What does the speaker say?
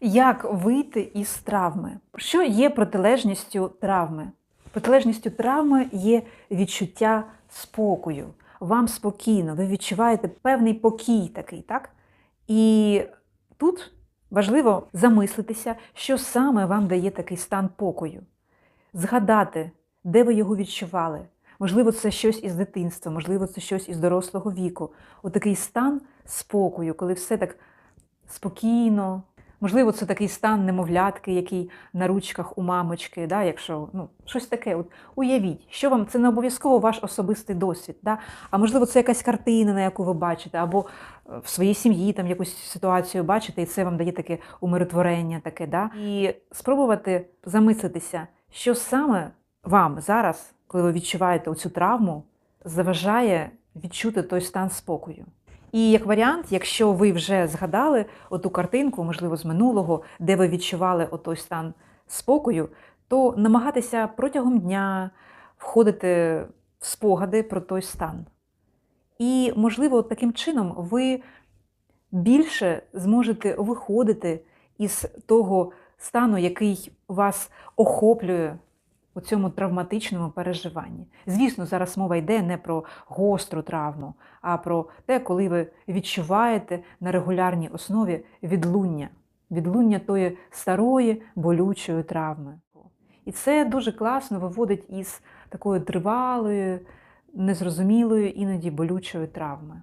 Як вийти із травми? Що є протилежністю травми? Протилежністю травми є відчуття спокою. Вам спокійно, ви відчуваєте певний покій такий, так? І тут важливо замислитися, що саме вам дає такий стан покою. Згадати, де ви його відчували. Можливо, це щось із дитинства, можливо, це щось із дорослого віку. Отакий стан спокою, коли все так спокійно. Можливо, це такий стан немовлятки, який на ручках у мамочки, да, якщо ну, щось таке. От уявіть, що вам це не обов'язково ваш особистий досвід. Да? А можливо, це якась картина, на яку ви бачите, або е, в своїй сім'ї там якусь ситуацію бачите, і це вам дає таке умиротворення, таке, да? і спробувати замислитися, що саме вам зараз, коли ви відчуваєте оцю травму, заважає відчути той стан спокою. І як варіант, якщо ви вже згадали оту картинку, можливо, з минулого, де ви відчували отой стан спокою, то намагатися протягом дня входити в спогади про той стан. І, можливо, таким чином ви більше зможете виходити із того стану, який вас охоплює у цьому травматичному переживанні. Звісно, зараз мова йде не про гостру травму, а про те, коли ви відчуваєте на регулярній основі відлуння, відлуння тої старої болючої травми. І це дуже класно виводить із такої тривалої, незрозумілої, іноді болючої травми.